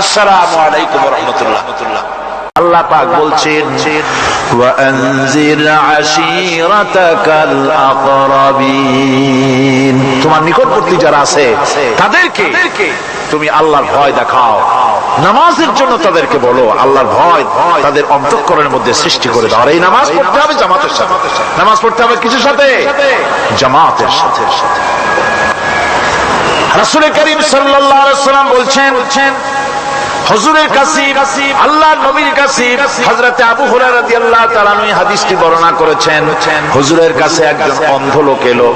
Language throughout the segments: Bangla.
আসসালামু রহমতুল্লাহ তোমার নিকটবর্তী যারা আছে, তাদেরকে তুমি আল্লাহর ভয় দেখাও। নামাজের জন্য তাদেরকে বলো, আল্লাহর ভয় তাদের অন্তঃকরণের মধ্যে সৃষ্টি করে দাও। এই নামাজ পড়তে হবে জামাতের সাথে। নামাজ পড়তে হবে কিছুর সাথে? জামাতের সাথে। সাথে রাসুল করিম সাল্লাহ বলছেন হুজুরের কাছে আল্লাহ নবীর কাছে হযরতে আবু হুরায়রা রাদিয়াল্লাহু তাআলা এই হাদিসটি বর্ণনা করেছেন। হুজুরের কাছে একজন অন্ধ লোক এলো।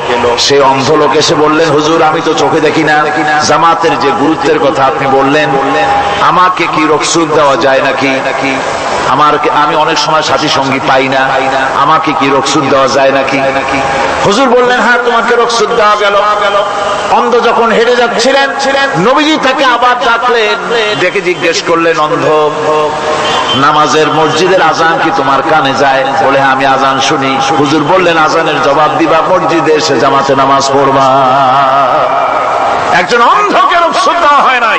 সেই অন্ধ লোক এসে বললেন, হুজুর, আমি তো চোখে দেখি না। জামাতের যে গুরুত্বের কথা আপনি বললেন, আমাকে কি রকসুদ দেওয়া যায় নাকি? আমার আমি অনেক সময় সাথী সঙ্গী পাই না। আমাকে কি রকসুদ দেওয়া যায় নাকি? নাকি হুজুর বললেন হ্যাঁ তোমাকে রকসুদ দেওয়া গেল। অন্ধ যখন হেঁটে যাচ্ছিলেন, নবীজি তাকে আবার ডাকলেন ডেকে জিজ্ঞেস করলেন অন্ধ নামাজের মসজিদের আজান কি তোমার কানে যায়? বলে হ্যাঁ, আমি আজান শুনি। হুজুর বললেন আজানের জবাব দিবা মসজিদে এসে জামাতে নামাজ পড়বা। একজন অন্ধকে হয় দেওয়া হয় নাই।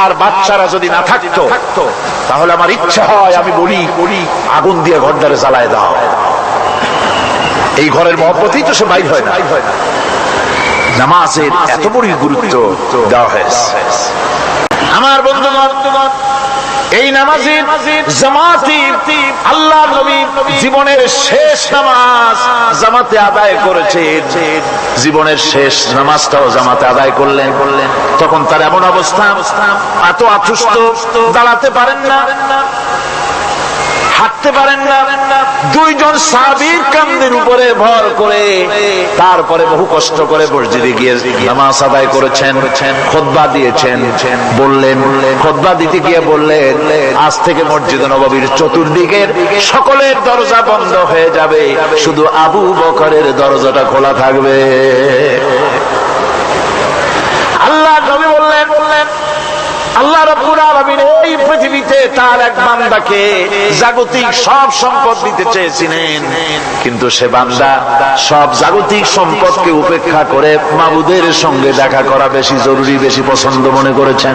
আর বাচ্চারা যদি না থাকতো, তাহলে আমার ইচ্ছা হয় আমি বলি বলি, আগুন দিয়ে ঘরটারে জ্বালায় দাও। এই ঘরের মহব্বতেই তো সে বাইর হয় না। নামাজের এত বড় গুরুত্ব দেওয়া হয়েছে। আমার বন্ধুগণ এই নামাজি জামাতি আল্লাহ জীবনের শেষ নামাজ জামাতে আদায় করেছে জীবনের শেষ নামাজটাও জামাতে আদায় করলেন। করলেন তখন তার এমন অবস্থা, এত আতুষ্ট দাঁড়াতে পারেন না। হাঁটতে পারেন না। দুইজন সাবির কান্দের উপরে ভর করে তারপরে বহু কষ্ট করে মসজিদে গিয়ে নামাজ আদায় করেছেন, খোদবা দিয়েছেন, বললেন, খোদবা দিতে গিয়ে বললেন, আজ থেকে মসজিদ নবাবির চতুর্দিকের সকলের দরজা বন্ধ হয়ে যাবে, শুধু আবু বকরের দরজাটা খোলা থাকবে। আল্লাহ নবী বললেন বললেন আল্লাহ রব্বুল আলামিন এই পৃথিবীতে তার এক বান্দাকে জাগতিক সব সম্পদ দিতে চেয়েছিলেন। কিন্তু সে বান্দা সব জাগতিক সম্পদকে উপেক্ষা করে মাবুদের সঙ্গে দেখা করা বেশি জরুরি, বেশি পছন্দ মনে করেছেন।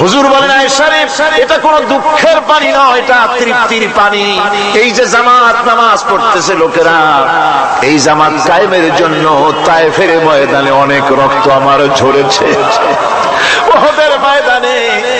হুজুর বলেন এটা কোন দুঃখের পানি নয় এটা তৃপ্তির পানি এই যে জামাত নামাজ পড়তেছে লোকেরা, এই জামাত কায়েমের জন্য তায়েফের ময়দানে অনেক রক্ত আমার ঝরেছে। ওহদের ময়দানে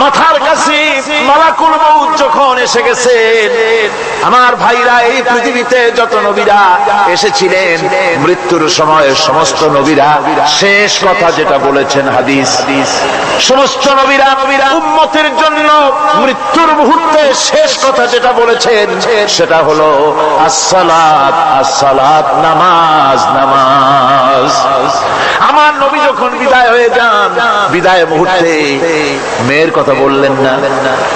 মাথার কাছে মালাকুল মউত যখন এসে গেছেন, আমার ভাইরা এই পৃথিবীতে যত নবীরা এসেছিলেন, মৃত্যুর সময় সমস্ত নবীরা শেষ কথা যেটা বলেছেন হাদিস, সমস্ত নবীরা নবীরা উম্মতের জন্য মৃত্যুর মুহূর্তে শেষ কথা যেটা বলেছেন, সেটা হলো আসসালাত আসসালাত, নামাজ নামাজ। আমার নবী যখন বিদায় হয়ে যান, বিদায় মুহূর্তে মেয়ের কথা বললেন না,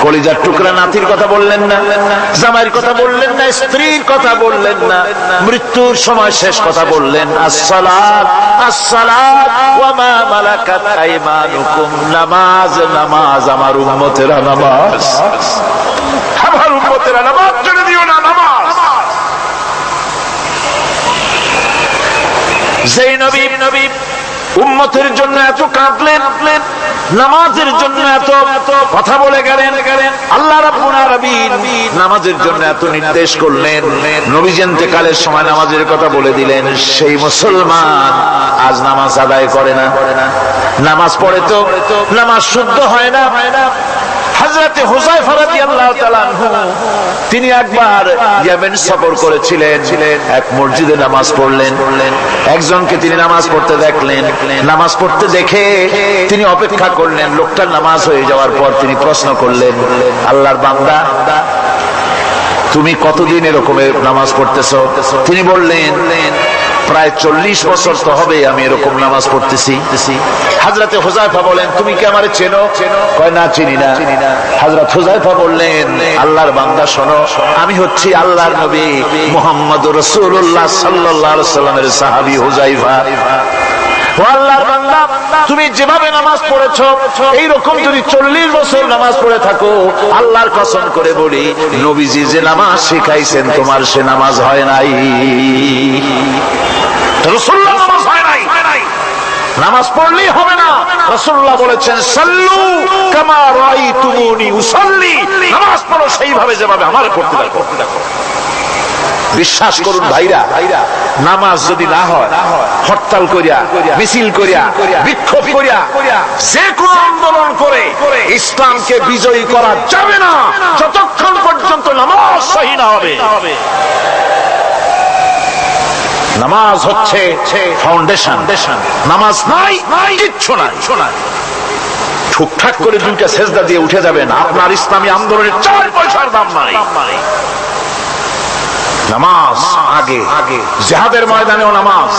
কলিজার টুকরা নাতির কথা বললেন না, জামাইয়ের কথা বললেন না, স্ত্রীর কথা বললেন না, মৃত্যুর সময় শেষ কথা বললেন, আসসালাত আসসালাত, ওয়া মা মালাকাত আইমানুকুম, নামাজ নামাজ, আমার উম্মতেরা নামাজ। আমার উম্মতেরা নামাজ ছেড়ে দিও না যেই নবী নবী উম্মতের জন্য এত কাঁদলেন, নামাজের জন্য এত কথা বলে গেলেন। আল্লাহ নামাজের জন্য এত নির্দেশ করলেন। নবী কালের সময় নামাজের কথা বলে দিলেন, সেই মুসলমান আজ নামাজ আদায় করে না। নামাজ পড়ে তো নামাজ শুদ্ধ হয় না। হুযায়ফা রাদিয়াল্লাহু তাআলা আনহু, তিনি একবার সফর করেছিলেন, এক মসজিদে নামাজ পড়লেন। একজনকে তিনি নামাজ পড়তে দেখলেন। নামাজ পড়তে দেখে তিনি অপেক্ষা করলেন, লোকটার নামাজ হয়ে যাওয়ার পর তিনি প্রশ্ন করলেন, আল্লাহর বান্দা, তুমি কতদিন এরকমের নামাজ পড়তেছ? তিনি বললেন প্রায় চল্লিশ বছর তো হবে আমি এরকম নামাজ পড়তেছি। হাজরাতে হুজাইফা বলেন, তুমি কি আমার চেনো? কয়, না, চিনি না। হাজরত হুজাইফা বললেন, আল্লাহর বান্দা, শোনো, আমি হচ্ছি আল্লাহর নবী মোহাম্মদ রসুল্লাহ সাল্লাহ সাল্লামের সাহাবি হুজাইফা তুমি যেভাবে নামাজ পড়েছো, এইরকম যদি চল্লিশ বছর নামাজ পড়ে থাকো, আল্লাহর কসম করে বলি, নবীজি যে নামাজ শিখাইছেন, তোমার সে নামাজ হয় নাই। নামাজ পড়লেই হবে না। রসুল্লাহ বলেছেন, সাল্লু কামা রাইতুমুনি উসাল্লি। নামাজ পড়ো সেইভাবে যেভাবে আমার পড়তে দেখো। বিশ্বাস করুন ভাইরা, নামাজ যদি না হয়, হরতাল করিয়া, মিছিল করিয়া, বিক্ষোভ করিয়া, যে কোন আন্দোলন করে ইসলামকে বিজয়ী করা যাবে না। যতক্ষণ পর্যন্ত নামাজ সহি না হবে। নামাজ হচ্ছে ফাউন্ডেশন নামাজ নাই, কিচ্ছু নাই। ঠুকঠাক করে দুইটা সেজদা দিয়ে উঠে যাবেন, আপনার ইসলামী আন্দোলনের চার পয়সার দাম নাই। নামাজ আগে, জেহাদের ময়দানেও নামাজ।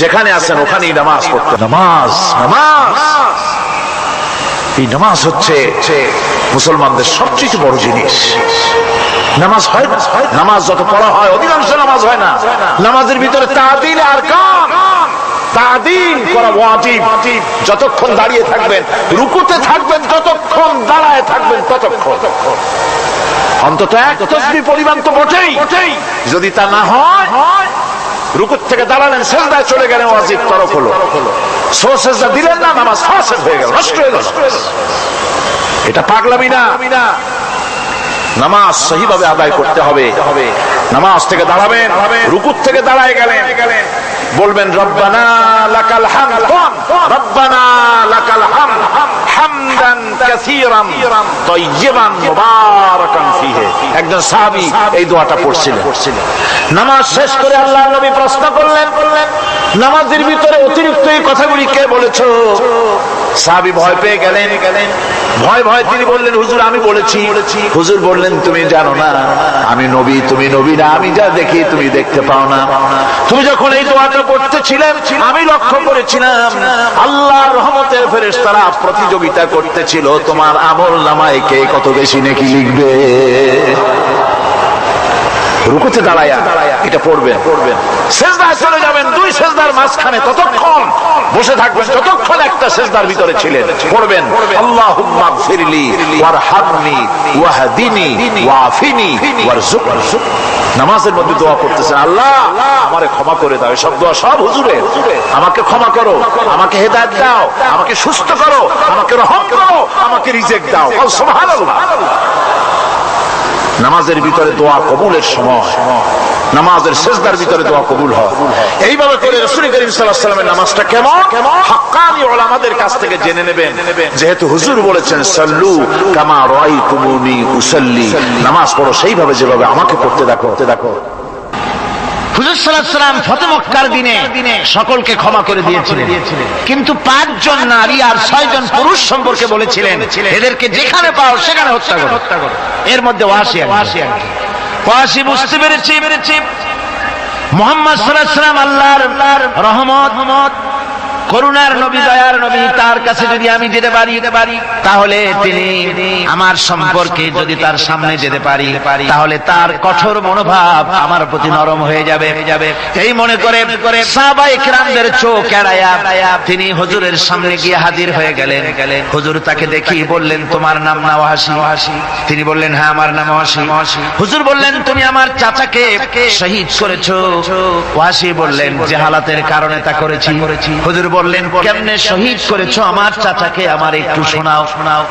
যেখানে আছেন ওখানেই নামাজ পড়তে নামাজ নামাজ। এই নামাজ হচ্ছে মুসলমানদের সবচেয়ে বড় জিনিস। নামাজ হয় নামাজ যত পড়া হয়, অধিকাংশ নামাজ হয় না। নামাজের ভিতরে তাদিল আর কাম। যতক্ষণ দাঁড়িয়ে থাকবেন, রুকুতে থাকবেন, যতক্ষণ দাঁড়ায় থাকবেন, ততক্ষণ। অন্তত এক তসবি পরিমাণ তো বটেই। যদি তা না হয়, রুকুর থেকে দাঁড়ালেন, সেজদায় চলে গেলেন, ওয়াজিব তরফ হলো। সো দিলেন না, নামাজ ফাসেদ হয়ে গেল, নষ্ট হয়ে গেল। এটা পাগলামি না। নামাজ সহিভাবে আদায় করতে হবে। নামাজ থেকে দাঁড়াবেন রুকুর থেকে দাঁড়ায় গেলেন। বলবেন, রব্বানা লাকাল হামদ, রব্বানা লাকাল হামদ, হামদান কাসীরান তাইয়িবান মুবারাকান ফিহি। একজন সাহাবী এই দোয়াটা পড়ছিলেন। নামাজ শেষ করে আল্লাহ নবী প্রশ্ন করলেন, নামাজের ভিতরে অতিরিক্ত এই কথাগুলি কে বলেছ? সাহাবী ভয় পেয়ে গেলেন। ভয় ভয় তিনি বললেন, হুজুর, আমি বলেছি। হুজুর বললেন, তুমি জানো না, আমি নবী, তুমি নবী না, আমি যা দেখি তুমি দেখতে পাও না। তুমি যখন এই দোয়াটা করতেছিলেন আমি লক্ষ্য করেছিলাম, আল্লাহর রহমতের ফেরেস তারা প্রতিযোগিতা করতেছিল, তোমার আমল নামায় কে কত বেশি নাকি লিখবে? রুকুতে দাঁড়ায়া এটা পড়বেন। পড়বেন সেজদায় চলে যাবেন দুই সেজদার মাঝখানে ততক্ষণ বসে থাকবেন, যতক্ষণ একটা সেজদার ভিতরে ছিলেন। পড়বেন, আল্লাহুম্মা গফিরলি ওয়ারহামনি ওয়াহদিনি ওয়াফিনি ওয়ারজুকনি নামাজের মধ্যে দোয়া করতেছেন, আল্লাহ, আমারে ক্ষমা করে দাও। সব দোয়া সব হুজুরের। আমাকে ক্ষমা করো, আমাকে হেদায়েত দাও, আমাকে সুস্থ করো, আমাকে রহম করো, আমাকে রিজেক্ট দাও। সুবহানাল্লাহ। নামাজের ভিতরে দোয়া কবুলের সময়। নামাজের শেষদার ভিতরে দোয়া কবুল হয়। এইভাবে করে রসুল করিম আলাইহি নামাজটা কেমন? হাক্কানি কাছ থেকে জেনে নেবেন। যেহেতু হুজুর বলেছেন, সাল্লু কামা রয় তুমুনি উসাল্লি। নামাজ পড়ো সেইভাবে যেভাবে আমাকে পড়তে দেখো দেখো। হুজুর সাল্লাম ফতে দিনে সকলকে ক্ষমা করে দিয়েছিলেন। কিন্তু পাঁচজন নারী আর ছয়জন পুরুষ সম্পর্কে বলেছিলেন এদেরকে যেখানে পাও সেখানে হত্যা করো। এর মধ্যে ওয়াসি ওয়াসি ওয়াসি বুঝতে পেরেছি। মোহাম্মদ সাল্লাহ সাল্লাম আল্লাহর রহমত। করুণার নবী, দয়ার নবী, তার কাছে যদি আমি যেতে পারি পারি তাহলে তিনি আমার সম্পর্কে যদি তার সামনে যেতে পারি, তাহলে তার কঠোর মনোভাব আমার প্রতি নরম হয়ে যাবে। যাবে এই মনে করে করে সাহাবায়ে কেরামদের চোখ এড়ায়া তিনি হুজুরের সামনে গিয়ে হাজির হয়ে গেলেন। হুজুর তাকে দেখি বললেন, তোমার নাম নাওয়াসি তিনি বললেন হ্যাঁ আমার নাম ওয়াসি হুজুর বললেন, তুমি আমার চাচাকে শহীদ করেছ। ওয়াসি বললেন, যে হালাতের কারণে তা করেছি। হুজুর বললেন কেমনে শহীদ করেছ আমার চাচাকে? আমার একটু শোনাও। শোনাও।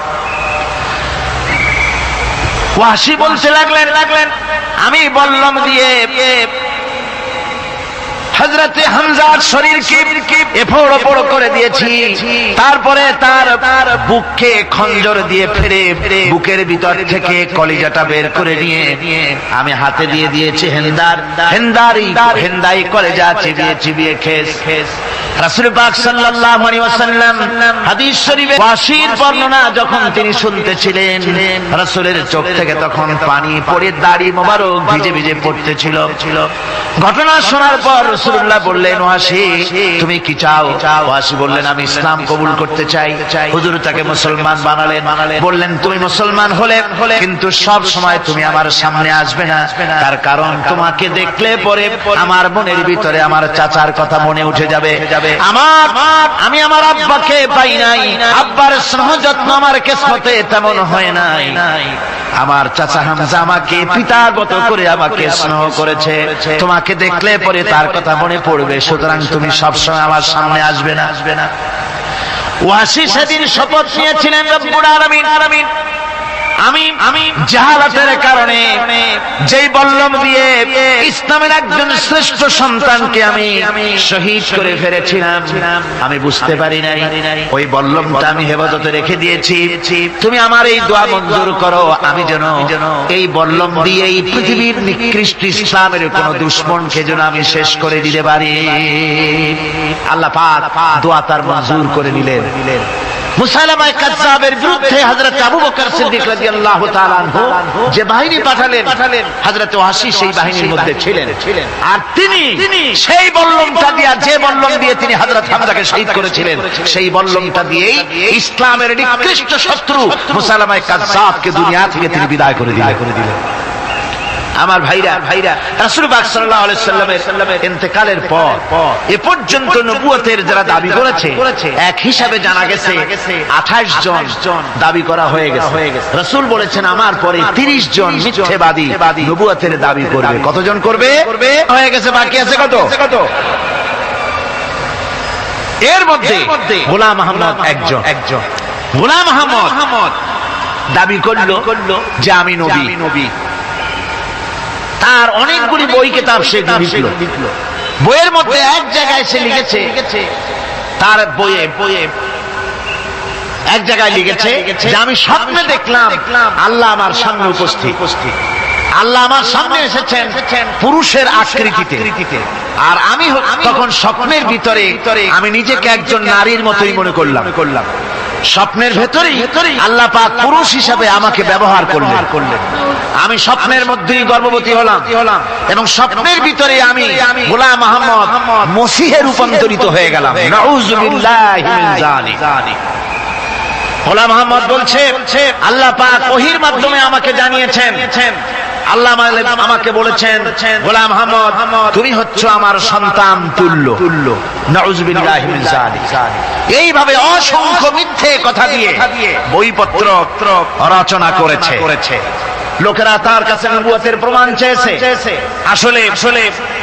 ওয়াসি বলতে লাগলেন লাগলেন আমি বললাম দিয়ে হজরতে হামজার শরীরকে এফোড় ওপড় করে দিয়েছি। তারপরে তার তার বুককে খঞ্জর দিয়ে ফেরে বুকের ভিতর থেকে কলিজাটা বের করে নিয়ে আমি হাতে দিয়ে দিয়েছি হেন্দার। হেন্দারি, হেন্দাই কলেজা চিবিয়ে চিবিয়ে খেস। খেস ঘটনা শোনার পর রাসূলুল্লাহ বললেন ওয়াসি তুমি কি চাও? ওয়াসি বললেন, আমি ইসলাম কবুল করতে চাই। হুজুর তাকে মুসলমান বানালেন। বললেন, তুমি মুসলমান হলে, কিন্তু সব সময় তুমি আমার সামনে আসবে না। তার কারণ তোমাকে দেখলে পরে আমার মনের ভিতরে আমার চাচার কথা মনে উঠে যাবে। আমার, আমি আমার আব্বাকে পাই নাই। আব্বার স্নেহ যত্ন আমার কিসমতে তেমন হয় নাই। আমার চাচা হামজা আমাকে পিতার মতো করে আমাকে স্নেহ করেছে। তোমাকে দেখলে পরে তার কথা মনে পড়বে, সুতরাং তুমি সবসময় আমার সামনে আসবে না। আসবে না ওয়াসি সেদিন শপথ নিয়েছিলেন আমি আমি জাহালাতের কারণে যেই বল্লম দিয়ে ইসলামের একজন শ্রেষ্ঠ সন্তানকে আমি শহীদ করে ফেলেছিলাম, আমি বুঝতে পারি নাই। ওই বল্লমটা আমি হেফাজতে রেখে দিয়েছি। তুমি আমার এই দোয়া মঞ্জুর করো, আমি যেন এই বল্লম দিয়ে এই পৃথিবীর নিকৃষ্ট ইসলামের কোন দুশ্মনকে যেন আমি শেষ করে দিতে পারি। আল্লাহ পাক দোয়া তার মঞ্জুর করে নিলেন মুসালামায় বিরুদ্ধে আবু বকর সিদ্দিক রাদিয়াল্লাহু তাআলা আনহু যে বাহিনী পাঠালেন, হযরত সেই বাহিনীর মধ্যে ছিলেন। আর তিনি সেই বল্লমটা দিয়ে, যে বল্লম দিয়ে তিনি হযরত হামজাকে শহীদ করেছিলেন, সেই বল্লমটা দিয়েই ইসলামের নিকৃষ্ট শত্রু মুসালামায় কাজ্জাবকে দুনিয়া থেকে তিনি বিদায় করে দিলেন। আমার ভাইরা ভাইরা, রাসূল পাক সাল্লাল্লাহু আলাইহি সাল্লামের ইন্তেকালের পর, এ পর্যন্ত নবুয়তের যারা দাবি করেছে, এক হিসাবে জানা গেছে 28 জন দাবি করা হয়ে গেছে। রাসূল বলেছেন, আমার পরে 30 জন মিথ্যেবাদী নবুয়তের দাবি করবে। কতজন করবে? হয়ে গেছে, বাকি আছে কত? কত এর মধ্যে গোলাম আহমদ একজন। একজন গোলাম আহমদ দাবি করল যে আমি নবী নবী। তার অনেকগুলি বই কেতাব সে লিখল। বইয়ের মধ্যে এক জায়গায় সে লিখেছে তার বইয়ে বইয়ে এক জায়গায় লিখেছে যে আমি স্বপ্নে দেখলাম আল্লাহ আমার সামনে উপস্থিত। আল্লাহ আমার সামনে এসেছেন পুরুষের আকৃতিতে। আর আমি তখন স্বপ্নের ভিতরে আমি নিজেকে একজন নারীর মতোই মনে করলাম। করলাম। স্বপ্নের ভেতরেই আল্লাহ পাক পুরুষ হিসাবে আমাকে ব্যবহার করলেন। আমি স্বপ্নের মধ্যেই গর্ভবতী হলাম এবং স্বপ্নের ভিতরে আমি গোলাম আহমদ মসিহে রূপান্তরিত হয়ে গেলাম। বলছে আল্লাহ পাক ওহির মাধ্যমে আমাকে জানিয়েছেন আল্লাহ আমাকে- বলেছেন, গোলাম আহমদ, তুমি হচ্ছ আমার সন্তান তুল্য। তুল্য এইভাবে অসংখ্য মিথ্যে কথা দিয়ে বইপত্র রচনা করেছে। করেছে লোকেরা তার কাছে প্রমাণ চেয়েছে। আসলে আসলে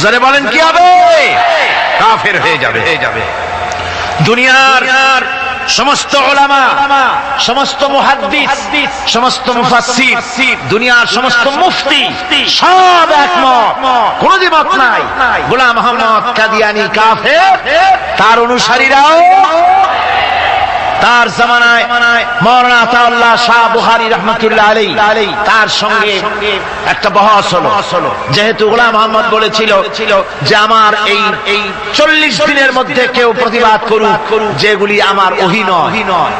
জোরে বলেন কি হবে? কাফের হয়ে যাবে। হয়ে যাবে। দুনিয়ার সমস্ত ওলামা সমস্ত মুহাদ্দিস সমস্ত মুফাসসির দুনিয়ার সমস্ত মুফতি সব একমত। কোন দ্বিমত নাই। গোলাম মোহাম্মদ কাদিয়ানি কাফের তার অনুসারীরাও তার জামানায় মৌলানা আতাউল্লাহ শাহ বুহারি রহমতুল্লাহ আলী তার সঙ্গে একটা বহস হলো। যেহেতু গোলাম মোহাম্মদ বলেছিল যে আমার এই এই চল্লিশ দিনের মধ্যে কেউ প্রতিবাদ করুক করুক যেগুলি আমার অহিনয়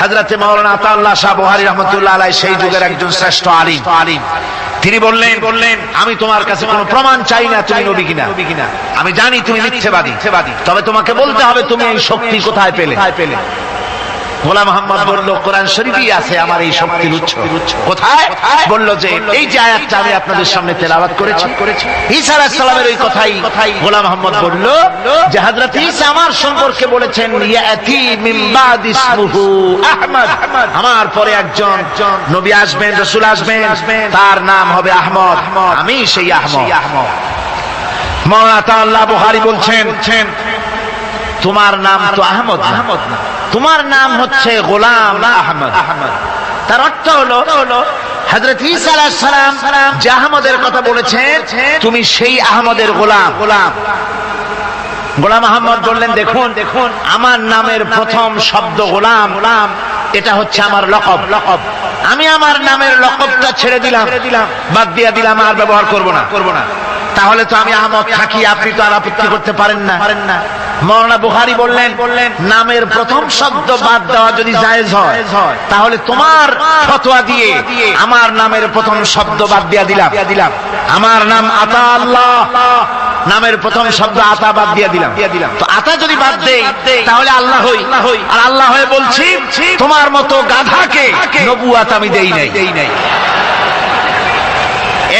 হাজরাতে মাওলানা আতাউল্লাহ শাহ বুহারি রহমতুল্লাহ আলাই সেই যুগের একজন শ্রেষ্ঠ আলিম আলিম। তিনি বললেন বললেন আমি তোমার কাছে কোনো প্রমাণ চাই না তুমি নবী কিনা। আমি জানি তুমি মিথ্যেবাদী। তবে তোমাকে বলতে হবে তুমি এই শক্তি কোথায় পেলে। পেলে। গোলাম মোহাম্মদ বলল, কোরআন শরীফই আছে আমার এই শক্তির উৎস। কোথায়? বলল যে, এই যে আয়াতটা আমি আপনাদের সামনে তেলাওয়াত করেছি। ঈসা আলাইহিস সালামের ওই কথাই গোলাম মোহাম্মদ বলল যে, হযরত ঈসা আমার সম্পর্কে বলেছেন, ইয়াতি মিন বাদ ইসমুহু আহমদ। আমার পরে একজন নবী আসবেন, রাসূল আসবেন, তার নাম হবে আহমদ। আমি সেই আহমদ। মাওলানা তাআলা বুখারী বলছেন, তোমার নাম তো আহমদ আহমদ না। তোমার নাম হচ্ছে গোলাম আহমদ। তার অর্থ হলো আলাইহিস সালাম যে আহমদের কথা বলেছেন, তুমি সেই আহমদের গোলাম। গোলাম গোলাম আহমদ বললেন, দেখুন দেখুন আমার নামের প্রথম শব্দ গোলাম। গোলাম এটা হচ্ছে আমার লকব। লকব আমি আমার নামের লকবটা ছেড়ে দিলাম। দিলাম বাদ দিয়া দিলাম, আর ব্যবহার করব না করব না। তাহলে তো আমি আহমদ থাকি, আপনি তো আর আপত্তি করতে পারেন না। পারেন না মৌলানা বুখারী বললেন বললেন নামের প্রথম শব্দ বাদ দেওয়া যদি জায়েজ হয়, তাহলে তোমার ফতোয়া দিয়ে আমার নামের প্রথম শব্দ বাদ দিয়া দিলাম। দিলাম আমার নাম আতা আল্লাহ, নামের প্রথম শব্দ আতা বাদ দিয়া দিলাম। দিলাম তো আতা যদি বাদ দেই, তাহলে আল্লাহ হই। আর আল্লাহ হয়ে বলছি, তোমার মতো গাধাকে নবুয়াত আমি দেই নাই দেই নাই।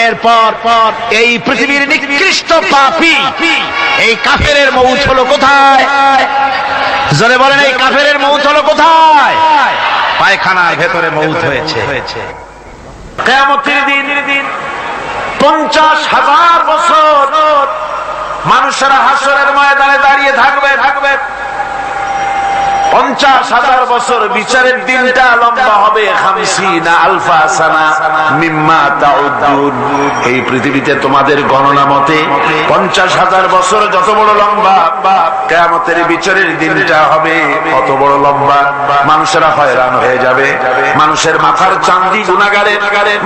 এরপর পর এই পৃথিবীর নিকৃষ্ট পাপী এই কাফেরের মৌত হলো কোথায়? জোরে বলেন এই কাফেরের মৌত হলো কোথায়? পায়খানার ভেতরে মৌত হয়েছে। কেয়ামতের দিন পঞ্চাশ হাজার বছর মানুষেরা হাসরের ময়দানে দাঁড়িয়ে থাকবে থাকবে। পঞ্চাশ হাজার বছর বিচারের দিনটা লম্বা হবে খামসিনা, আলফা সানা মিম্মা তাউদ্দুন। এই পৃথিবীতে তোমাদের গণনা মতে পঞ্চাশ হাজার বছর যত বড় লম্বা, কেয়ামতের বিচারের দিনটা হবে কত বড় লম্বা। মানুষেরা হয়রান হয়ে যাবে। মানুষের মাথার চান্দি গুণাগারে,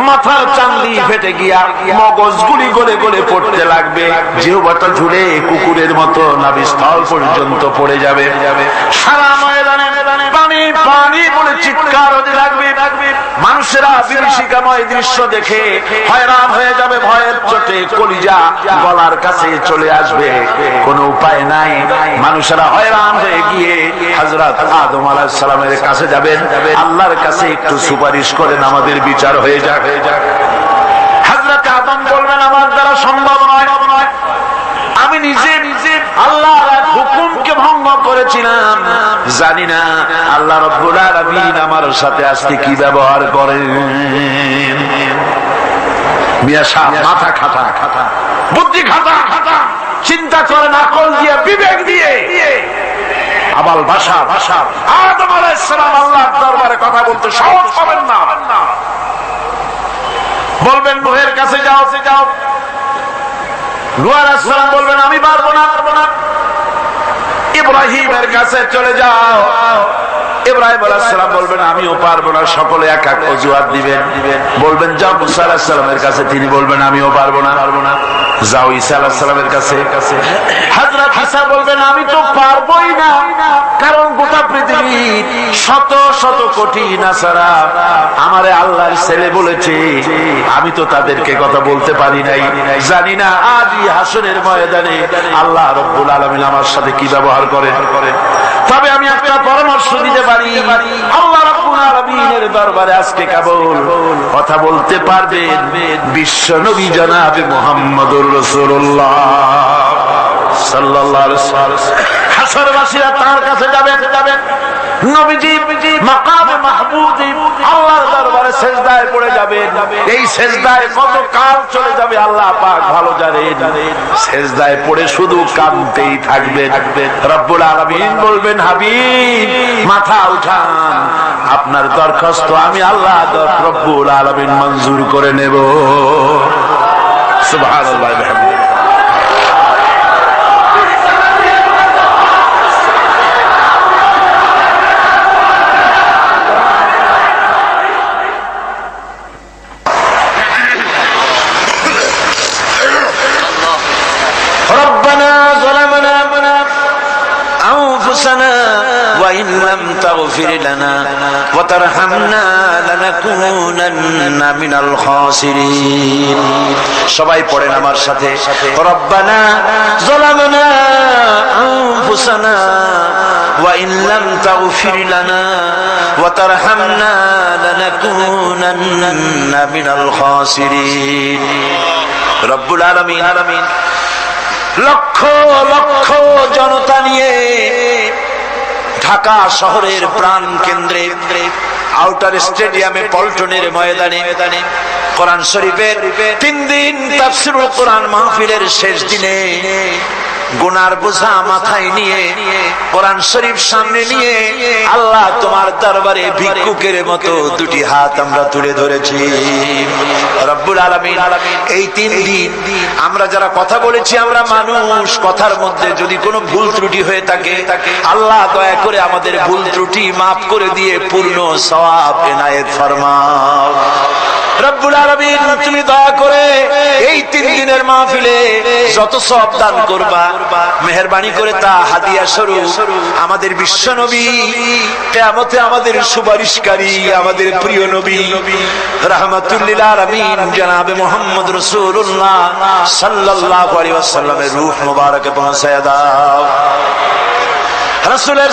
মাথার চান্দি ফেটে গিয়া মগজ গুলি গলে গলে পড়তে লাগবে। জিহবাটা ঝুলে কুকুরের মতো নাবিস্থল পর্যন্ত পড়ে যাবে। সারা আল্লাহর কাছে একটু সুপারিশ করেন, আমাদের বিচার হয়ে যাক। হয়ে যাক আদম বলবেন, আমার দ্বারা সম্ভব নয়। আমি নিজে নিজে আল্লাহর এক হুকুমকে ভঙ্গ করে করেছিলাম। জানি না আল্লাহ রব্বুল আলামিন আমার সাথে আজকে কি ব্যবহার করেন। মিয়া সাহেব, মাথা খাটা খাটা, বুদ্ধি খাটা খাটা, চিন্তা করেন আকল দিয়ে, বিবেক দিয়ে। আবাল ভাষা ভাষা আদম আলাইহিস সালাম আল্লাহর দরবারে কথা বলতে সহজ পাবেন না। বলবেন, নুহের কাছে যাও সে যাও। নূহ আলাইহিস সালাম বলবেন, আমি পারব না পারব না। ইব্রাহিমের কাছে চলে যাও। ইব্রাহিম আলাইহিসসালাম বলবেন, আমিও পারব না, সকলে এক এক অজুহাত দিবেন। বলবেন, যা মুসা আলাইহিসসালামের কাছে, তিনি বলবেন, আমিও পারব না পারব না। যাও ঈসা আলাইহিসসালামের কাছে। হযরত ঈসা বলবেন আমি তো পারবোই না, কারণ গোটা পৃথিবী শত শত কোটি নাসারা আমারে আল্লাহর ছেলে বলেছে। আমি তো তাদেরকে কথা বলতে পারি নাই। জানি না আজই হাসনের ময়দানে আল্লাহ রব্বুল আলামিন আমার সাথে কি ব্যবহার করেন। তবে আমি একটা পরামর্শ দিতে পারি। আল্লাহ রব্বুল আলামিনের দরবারে আজকে কেবল কথা বলতে পারবেন বিশ্ব নবী জনাবে মুহাম্মদুর রাসূলুল্লাহ তার কাছে যাবে যাবে নবীজি মাকামে সেজদায় পড়ে যাবে। এই সেজদায় কত কাল চলে যাবে আল্লাহ পাক ভালো জানেন। সেজদায় পড়ে শুধু থাকবে। রব্বুল আলামিন বলবেন, হাবিব, মাথা উঠান। আপনার দরখাস্ত আমি আল্লাহ রব্বুল আলামিন মঞ্জুর করে নেব। সুবহানাল্লাহ لم تغفر لنا وترحمنا لنكونن من الخاسرين সবাই পড়েন আমার সাথে রব্বানা ظلمنا أنفسنا وإن لم تغفر لنا وترحمنا لنكونن من الخاسرين رب العالمين লক্ষ লক্ষ জনতা নিয়ে ঢাকা শহরের প্রাণ কেন্দ্রে, আউটার স্টেডিয়ামে পল্টনের ময়দানে, কোরআন শরীফের তিন দিন তাফসিরুল কোরআন মাহফিলের শেষ দিনে গুনার বোঝা মাথায় নিয়ে, কোরআন শরীফ সামনে নিয়ে, আল্লাহ তোমার দরবারে ভিক্ষুকের মতো দুটি হাত আমরা তুলে ধরেছি। এই তিন দিন আমরা যারা কথা বলেছি, আমরা মানুষ, কথার মধ্যে যদি কোনো ভুল ত্রুটি হয়ে থাকে, আল্লাহ দয়া করে আমাদের ভুল ত্রুটি মাফ করে দিয়ে পূর্ণ সওয়াব এনায়েত ফরমাও। রব্বুল আলামিন, তুমি দয়া করে এই তিন দিনের মাহফিলে যত সব দান করবা, মেহরবানি করে তা হাদিয়া স্বরূপ আমাদের বিশ্ব নবী, কেয়ামতে আমাদের সুপারিশকারী, আমাদের প্রিয় নবী রাহমাতুল্লিল আলামিন, জনাবে মোহাম্মদ আলাইহি ওয়াসাল্লামের রূহ পৌঁছায় দাও। রাসূলের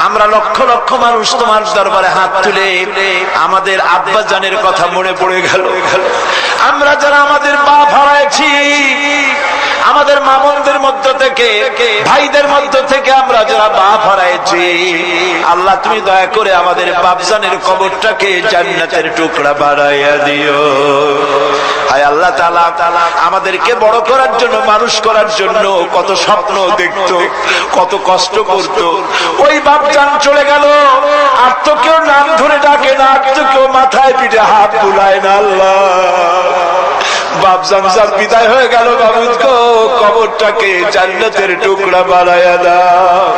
আমরা লক্ষ লক্ষ মানুষ তোমার দরবারে হাত তুলে আমাদের আব্বা জানের কথা মনে পড়ে গেল। আমরা যারা আমাদের পা হারাইছি আমাদের মামনদের মধ্য থেকে, ভাইদের মধ্য থেকে আমরা যারা বাপ হারাইছি আল্লাহ তুমি দয়া করে আমাদের বাপজানের কবরটাকে জান্নাতের টুকরা বাড়াইয়া দিও। হায় আল্লাহ তালা আমাদেরকে বড় করার জন্য, মানুষ করার জন্য কত স্বপ্ন দেখতো, কত কষ্ট করত। ওই বাপজান চলে গেল, আর তো কেউ নাম ধরে ডাকে না, আর তো কেউ মাথায় পিঠে হাত তুলায় না আল্লাহ। বাপ জামসার বিদায় হয়ে গেল বাবুদ কবরটাকে জান্নাতের টুকরা বাড়াইয়া দাও।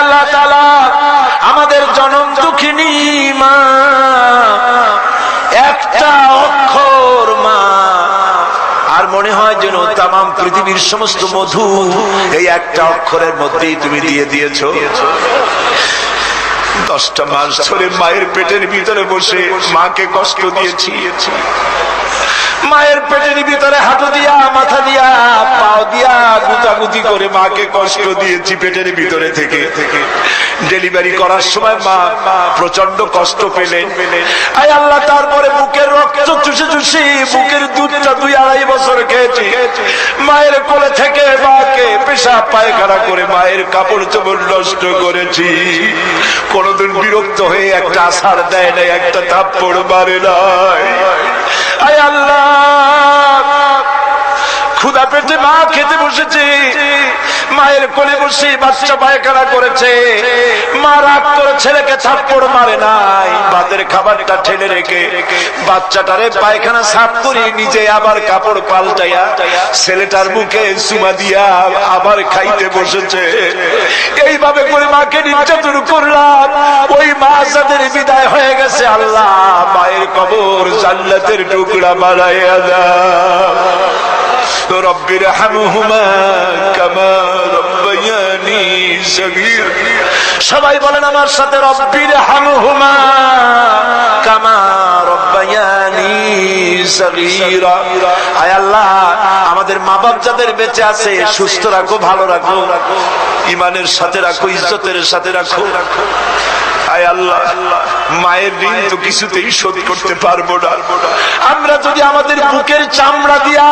আল্লাহ তাআলা, আমাদের জনম দুঃখিনী মা। একটা অক্ষর মা। আর মনে হয় যেন তাম পৃথিবীর সমস্ত মধু এই একটা অক্ষরের মধ্যেই তুমি দিয়ে দিয়েছ। দশটা মাস ধরে মায়ের পেটের ভিতরে বসে মাকে কষ্ট দিয়েছি। মায়ের পেটের ভিতরে হাঁটু দিয়া, মাথা দিয়া, পাও দিয়া গুতাগুতি করে মাকে কষ্ট দিয়েছি পেটের ভিতরে থেকে। ডেলিভারি করার সময় মা প্রচণ্ড কষ্ট পেলেন। আয় আল্লাহ, তারপরে বুকের রক্ত চুষে চুষি বুকের দুধটা দুই আড়াই বছর খেয়েছি। মায়ের কোলে থেকে মাকে পেশা পায়খানা করে মায়ের কাপড় চোপড় নষ্ট করেছি। কোনদিন বিরক্ত হয়ে একটা আশার দেয় নাই, একটা থাপ্পড় মারে নাই। আল্লাহ! ক্ষুদা পেটে মা খেতে বসেছে। মায়ের কোলে বসে বাচ্চা পায়খানা করেছে। মা রাগ করে ছেলেকে থাপ্পড় মারে নাই। ভাতের খাবারটা ঠেলে রেখে বাচ্চাটারে পায়খানা সাফ করে নিজে আবার কাপড় পাল্টাইয়া ছেলেটার মুখে সুমা দিয়া আবার খাইতে বসেছে। এইভাবে করে মাকে নির্যাতন করলাম। ওই মা যাদের বিদায় হয়ে গেছে আল্লাহ। মায়ের কবর জাল্লাতের টুকরা রব্বির হামুহুমা কামা রব্বাইয়া লাদানি সবাই বলেন আমার সাথে, রব্বির হামহুমা কামা রব্বায়ানি আয় আল্লাহ, আমাদের মা বাপ যাদের বেঁচে আছে, সুস্থ রাখো, ভালো রাখো। ইমানের সাথে রাখো, ইজ্জতের সাথে রাখো। আয় আল্লাহ, মায়ের ঋণ তো কিছুতেই শোধ করতে পারব না। আমরা যদি আমাদের বুকের চামড়া দিয়া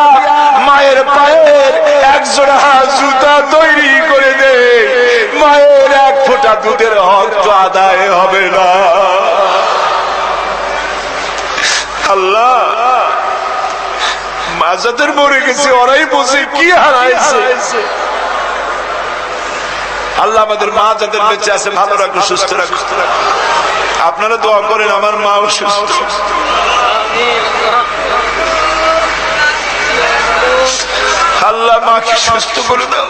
মায়ের পায়ের একজোড়া জুতা তৈরি করে দেয় মায়ের এক ফোঁটা দুধের হক তো আদায় হবে না। আল্লাহ, মাজাদের মরে গেছে, ওরাই বসে কি হারাইছে। আল্লাহ আমাদের মা যাদের বেঁচে আছে, ভালো রাখো সুস্থ রাখো আপনারা দোয়া করেন, আমার মাও সুস্থ। আল্লাহ মাকে সুস্থ করে দাও।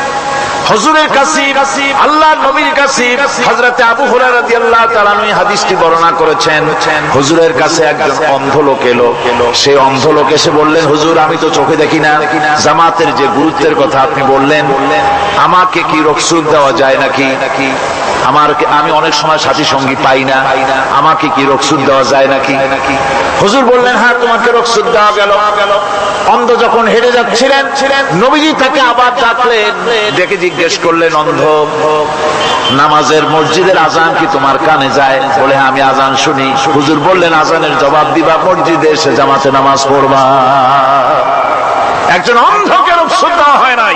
হুজুরের কাছে আল্লাহ নবীর কাছে হযরতে আবু হুরায়রা রাদিয়াল্লাহু তাআলা এই হাদিসটি বর্ণনা করেছেন। হুজুরের কাছে একজন অন্ধ লোক এলো। সেই অন্ধ লোক এসে বললেন, হুজুর, আমি তো চোখে দেখি না। জামাতের যে গুরুত্বের কথা আপনি বললেন, আমাকে কি রকসুদ দেওয়া যায় নাকি? আমার আমি অনেক সময় সাথী সঙ্গী পাই না। আমাকে কি রকসুদ দেওয়া যায় নাকি নাকি? হুজুর বললেন হ্যাঁ তোমাকে রকসুদ দেওয়া গেল। অন্ধ যখন হেঁটে যাচ্ছিলেন, নবীজি তাকে আবার ডাকলেন, ডেকে জিজ্ঞেস করলেন অন্ধ নামাজের মসজিদের আজান কি তোমার কানে যায়? বলে হ্যাঁ, আমি আজান শুনি। হুজুর বললেন আজানের জবাব দিবা মসজিদে এসে জামাতে নামাজ পড়বা। একজন অন্ধকে রূপ হয় নাই।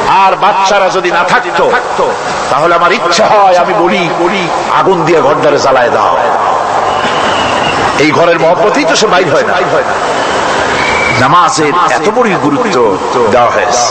আর বাচ্চারা যদি না থাকতো তাহলে আমার ইচ্ছা হয় আমি বলি বলি আগুন দিয়ে ঘরদারে জ্বালায় দাও। এই ঘরের মহব্বতেই তো সে বাইর হয় না। নামাজের এত বড় গুরুত্ব দেওয়া হয়েছে।